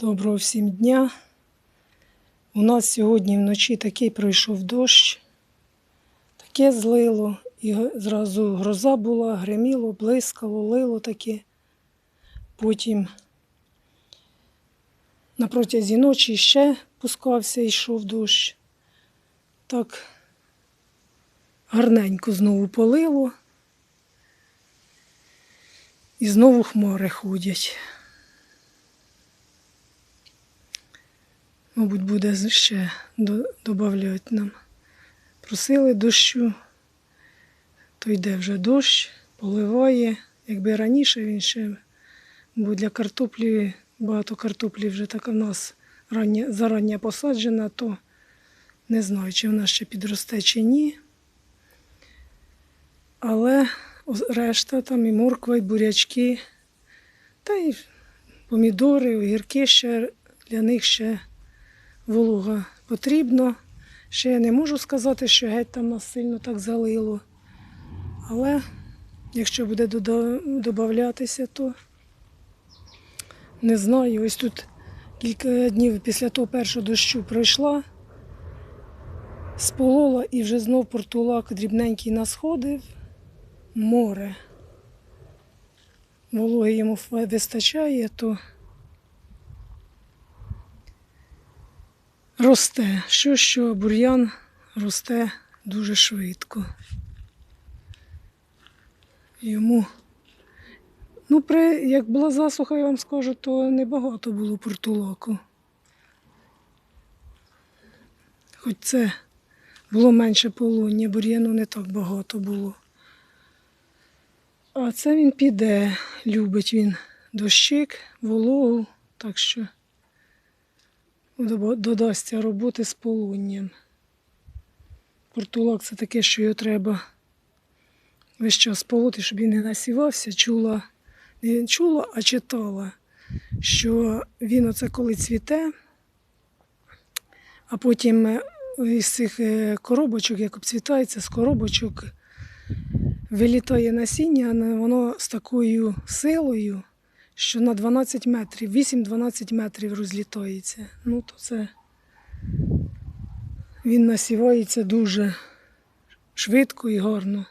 Доброго всім дня. У нас сьогодні вночі такий пройшов дощ, таке злило, і зразу гроза була, гриміло, блискало, лило таке. Потім на протязі ночі ще пускався, йшов дощ. Так гарненько знову полило. І знову хмари ходять. Мабуть, буде ще додати нам. Просили дощу, то йде вже дощ, поливає. Якби раніше він ще, бо для картоплі, багато картоплі вже так у нас рання, зарання посаджена, то не знаю, чи вона ще підросте чи ні. Але решта там і морква, і бурячки, та й помідори, огірки ще для них ще волога потрібно. Ще я не можу сказати, що геть там нас сильно так залило. Але якщо буде додатися, то не знаю. Ось тут кілька днів після того першого дощу пройшла, сполола і вже знов портулак дрібненький насходив. Море. Вологи йому вистачає, то росте. Що, що бур'ян росте дуже швидко. Йому, ну, при, як була засуха, я вам скажу, то небагато було портулаку. Хоч це було менше полуння, бур'яну не так багато було. А це він піде, любить він дощик, вологу, так що додасться роботи з полунням. Портулак це таке, що його треба весь час полоти, щоб він не насівався. Чула, не чула, а читала, що він оце коли цвіте, а потім із цих е, коробочок, як обцвітається, з коробочок вилітає насіння, воно з такою силою, що на 12 метрів, 8-12 метрів розлітається. Ну, то це він насівається дуже швидко і гарно.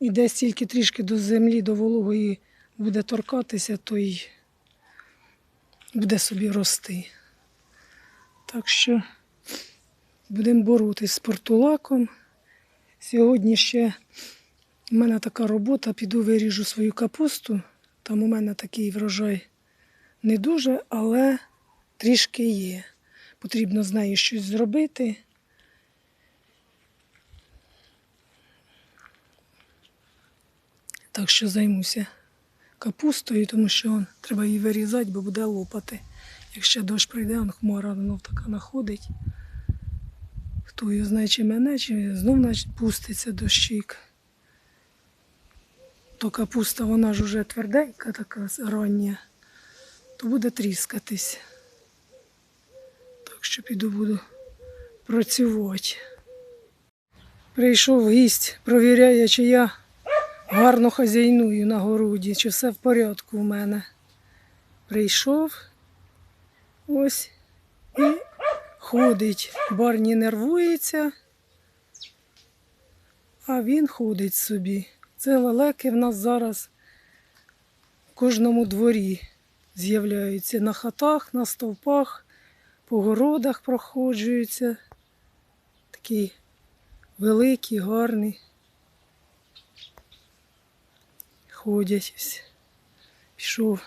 І десь тільки трішки до землі, до вологої буде торкатися, то й буде собі рости. Так що будемо боротись з портулаком. Сьогодні ще у мене така робота, піду виріжу свою капусту. Там у мене такий врожай не дуже, але трішки є. Потрібно з нею щось зробити. Так що займуся капустою, тому що он, треба її вирізати, бо буде лопати. Якщо дощ прийде, он хмара воно така находить. Хто його знає, чи мене, чи знов пуститься дощик то капуста, вона ж уже тверденька, така рання, то буде тріскатись. Так що піду буду працювати. Прийшов гість, провіряє, чи я гарно хазяйную на городі, чи все в порядку у мене. Прийшов ось і ходить. Барні нервується, а він ходить собі. Це лелеки в нас зараз в кожному дворі з'являються на хатах, на стовпах, по городах проходжуються. Такі великі, гарні. Ходять ось. Пішов.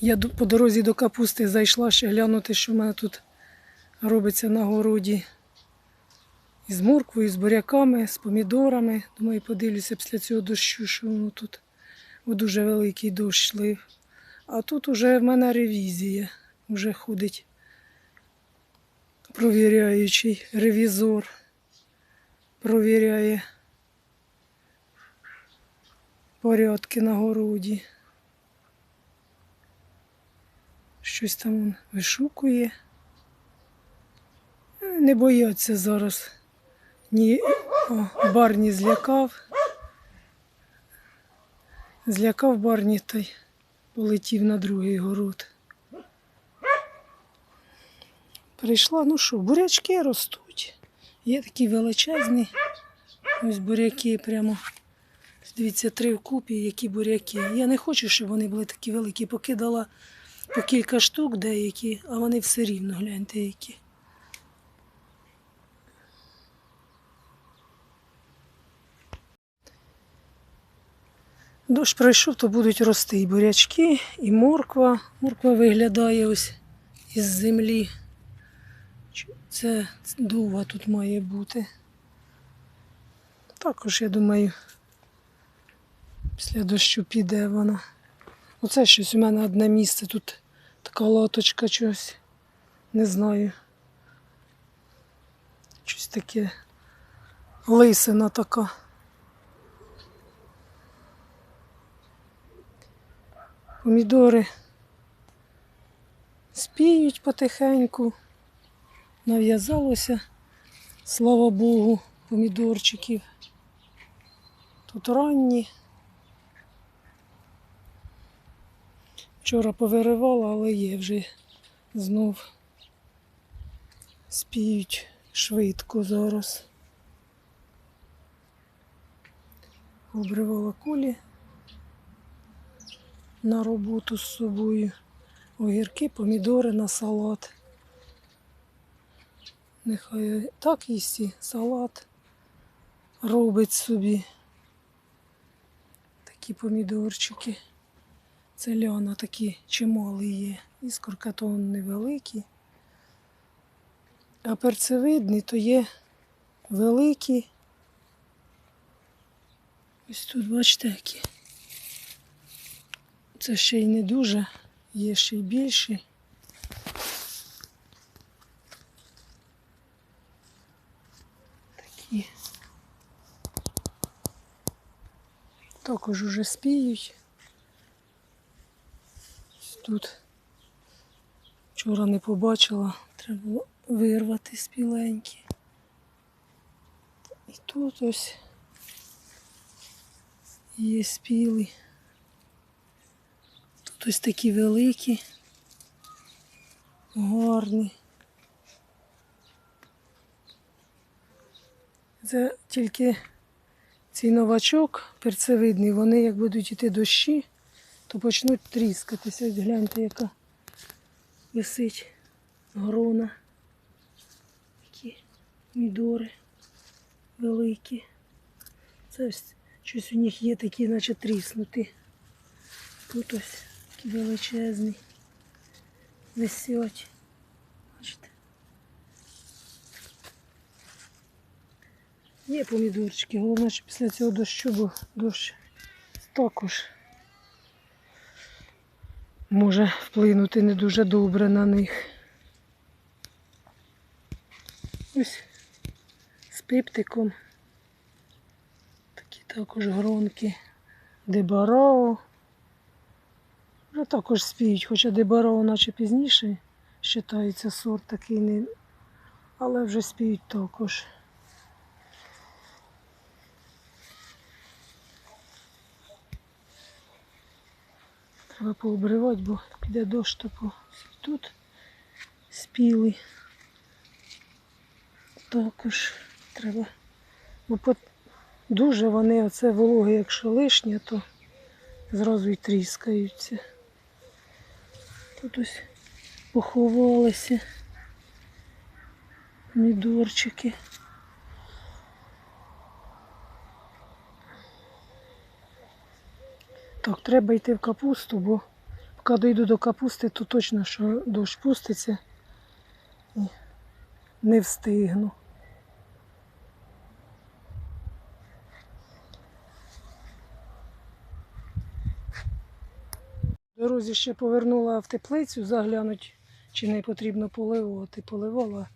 Я по дорозі до капусти зайшла ще глянути, що в мене тут робиться на городі. З морквою, з буряками, з помідорами. Думаю, подивлюся після цього дощу, що воно тут бо дуже великий дощ лив. А тут уже в мене ревізія. Вже ходить провіряючий ревізор. Провіряє порядки на городі. Щось там вишукує. Е, Не бояться зараз. Ні, о, Барні злякав. Злякав Барні та й полетів на другий город. Прийшла, ну що, бурячки ростуть. Є такі величезні. Ось буряки прямо. Дивіться, три вкупі, які буряки. Я не хочу, щоб вони були такі великі. Покидала по кілька штук деякі, а вони все рівно, гляньте, які. Дощ пройшов, то будуть рости і бурячки, і морква. Морква виглядає ось із землі. Це дува тут має бути. Також, я думаю, після дощу піде вона. Оце щось у мене одне місце. Тут така лоточка щось. Не знаю. Щось таке лисина така. Помідори спіють потихеньку. Нав'язалося, слава Богу, помідорчиків. Тут ранні. Вчора повиривала, але є вже знов. Спіють швидко зараз. Обривала кулі на роботу з собою. Огірки, помідори на салат. Нехай так і салат робить собі. Такі помідорчики. Це ляна такі чималі є. І скоркатон невеликий. А перцевидні то є великі. Ось тут бачите які. Це ще й не дуже, є ще й більші. Такі. Також уже спіють. Тут вчора не побачила, треба було вирвати спіленькі. І тут ось є спілі. Тут ось такі великі, гарні. Це тільки цей новачок перцевидний, вони як будуть йти дощі, то почнуть тріскатися. Ось гляньте, яка висить грона. Такі мідори великі. Це ось щось у них є такі, наче тріснуті. Тут ось такі величезні. Висять. Бачите? Є помідорчики, головне, що після цього дощу, бо дощ також може вплинути не дуже добре на них. Ось з пиптиком. Такі також гронки. Дебарао. Вже також спіють, хоча дебарао наче пізніше вважається сорт такий не. Але вже спіють також. Треба пообривати, бо піде дощ, то тут спіли. Також треба. Бо по... дуже вони оце вологе, якщо лишнє, то зразу й тріскаються. Тут ось поховалися помідорчики. Так, треба йти в капусту, бо поки дойду до капусти, то точно, що дощ пуститься і не встигну. В дорозі ще повернула в теплицю, заглянуть, чи не потрібно поливати. Поливала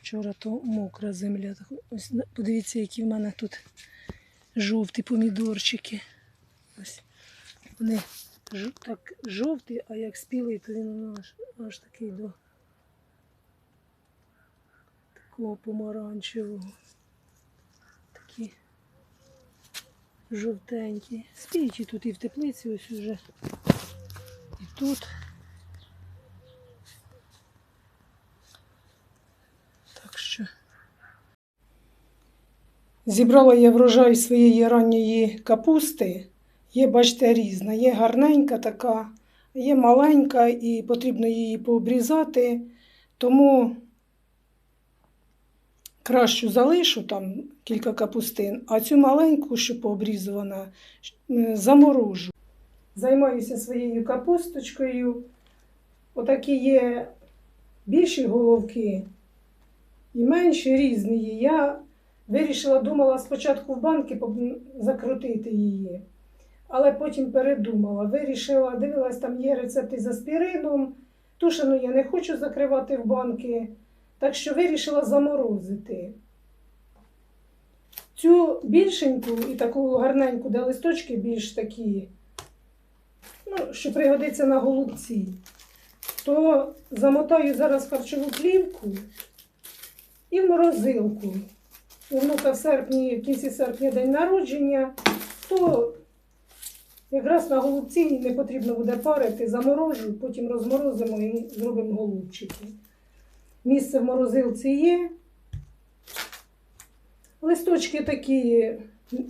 вчора то мокра земля. Ось подивіться, які в мене тут жовті помідорчики. Ось вони так жовті, а як спілий, то він аж, аж такий до такого помаранчевого. Такі жовтенькі. Спіючі тут і в теплиці ось уже тут. Так що. Зібрала я врожай своєї ранньої капусти. Є, бачите, різна. Є гарненька така, є маленька і потрібно її пообрізати. Тому кращу залишу там кілька капустин, а цю маленьку, що пообрізувана, заморожу. Займаюся своєю капусточкою. Отакі є більші головки і менші різні. Я вирішила, думала спочатку в банки закрутити її, але потім передумала. Вирішила, дивилась, там є рецепти з аспірином. Тушену я не хочу закривати в банки, так що вирішила заморозити. Цю більшеньку і таку гарненьку, де листочки більш такі, ну, що пригодиться на голубці, то замотаю зараз харчову плівку і в морозилку. У внука в серпні, в кінці серпня день народження, то якраз на голубці не потрібно буде парити, заморожу, потім розморозимо і зробимо голубчики. Місце в морозилці є. Листочки такі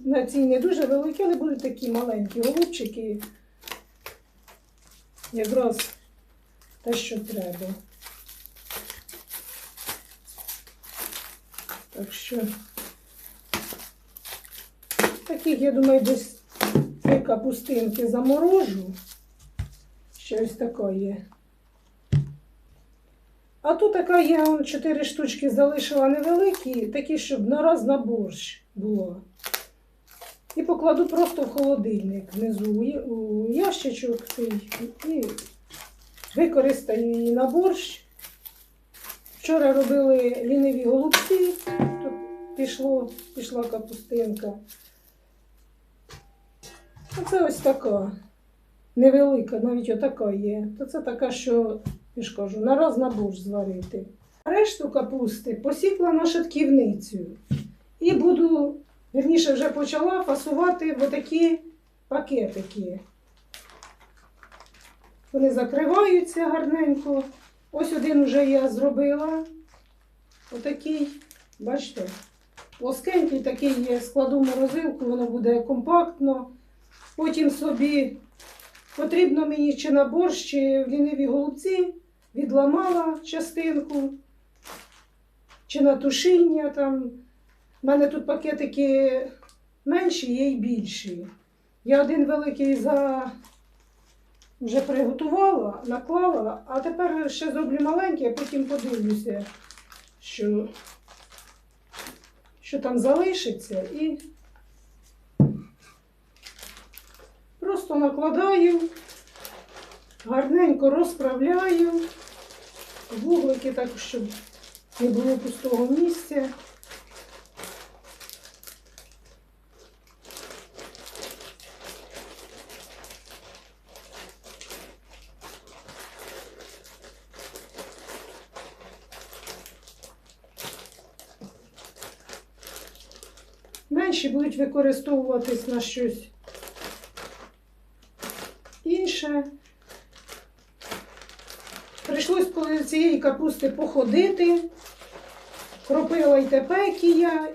на цій не дуже великі, але будуть такі маленькі голубчики. Якраз те, що треба. Так що таких, я думаю, десь три капустинки заморожу. Ще ось така є. А тут така є, он чотири штучки залишила невеликі, такі, щоб на раз на борщ було. І покладу просто в холодильник внизу у ящичок і використаю її на борщ. Вчора робили ліниві голубці, тут пішло, пішла капустинка. Оце ось така. Невелика, навіть отака є. То це така, що, я ж кажу, на на борщ зварити. Решту капусти посікла на шатківницю. І буду, вірніше, вже почала фасувати отакі пакетики. Вони закриваються гарненько. Ось один вже я зробила. Отакий, бачите, плоскенький такий є, складу морозилку, воно буде компактно. Потім собі потрібно мені чи на борщ, чи в ліниві голубці, відламала частинку, чи на тушіння там. У мене тут пакетики менші, є й більші. Я один великий за вже приготувала, наклала, а тепер ще зроблю маленький, а потім подивлюся, що, що там залишиться, і просто накладаю, гарненько розправляю, вуглики так, щоб не було пустого місця. Менші будуть використовуватись на щось інше. Прийшлось коли цієї капусти походити. Кропила й тепеки я.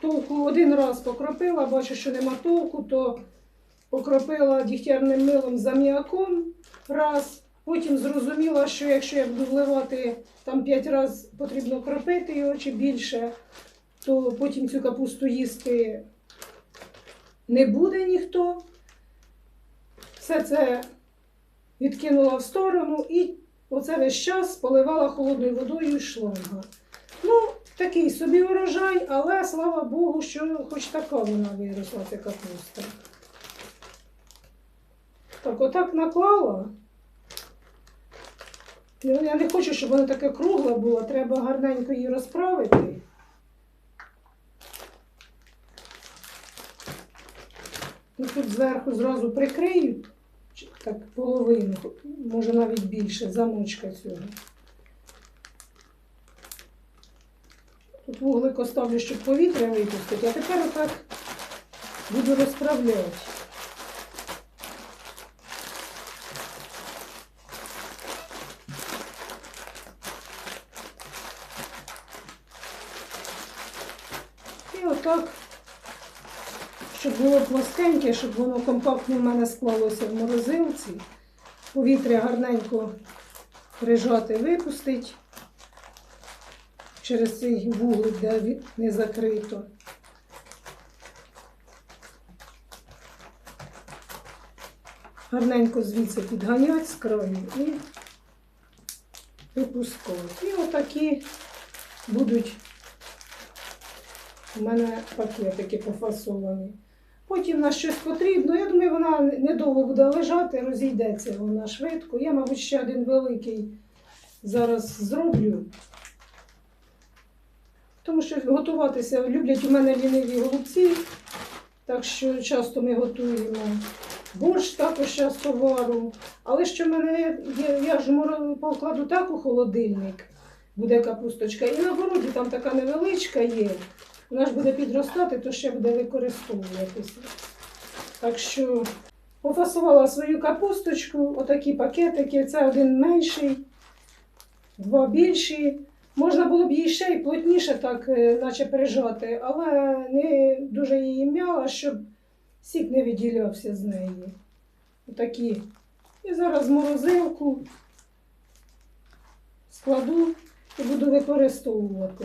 Толку один раз покропила, бачу, що нема толку, то покропила дігтярним милом з аміаком раз. Потім зрозуміла, що якщо я буду вливати там 5 разів потрібно кропити його чи більше, то потім цю капусту їсти не буде ніхто. Все це відкинула в сторону і оце весь час поливала холодною водою з шланга. Ну, такий собі урожай, але слава Богу, що хоч така вона виросла, ця капуста. Так, отак наклала. Я не хочу, щоб вона таке кругле було, треба гарненько її розправити. Ну, тут зверху зразу прикрию, так половину, може навіть більше, замочка цього. Тут вуглик оставлю, щоб повітря випустити, а тепер отак буду розправляти. отак, щоб було щоб воно компактно в мене склалося в морозилці. Повітря гарненько прижати, випустить через цей вуглик, де не закрито. Гарненько звідси підганять з краю і випускають. І отакі будуть у мене пакетики пофасовані. Потім на щось потрібно. Я думаю, вона недовго буде лежати, розійдеться вона швидко. Я, мабуть, ще один великий зараз зроблю. Тому що готуватися люблять у мене ліниві голубці, так що часто ми готуємо. Борщ також часто вару. Але що мене є, я ж покладу так у холодильник, буде капусточка. І на городі там така невеличка є. Вона ж буде підростати, то ще буде використовуватися. Так що пофасувала свою капусточку, отакі пакетики. Це один менший, два більші. Можна було б її ще й плотніше так, е, наче прижати, але не дуже її м'яла, щоб сік не виділявся з неї. Отакі. І зараз морозилку складу і буду використовувати.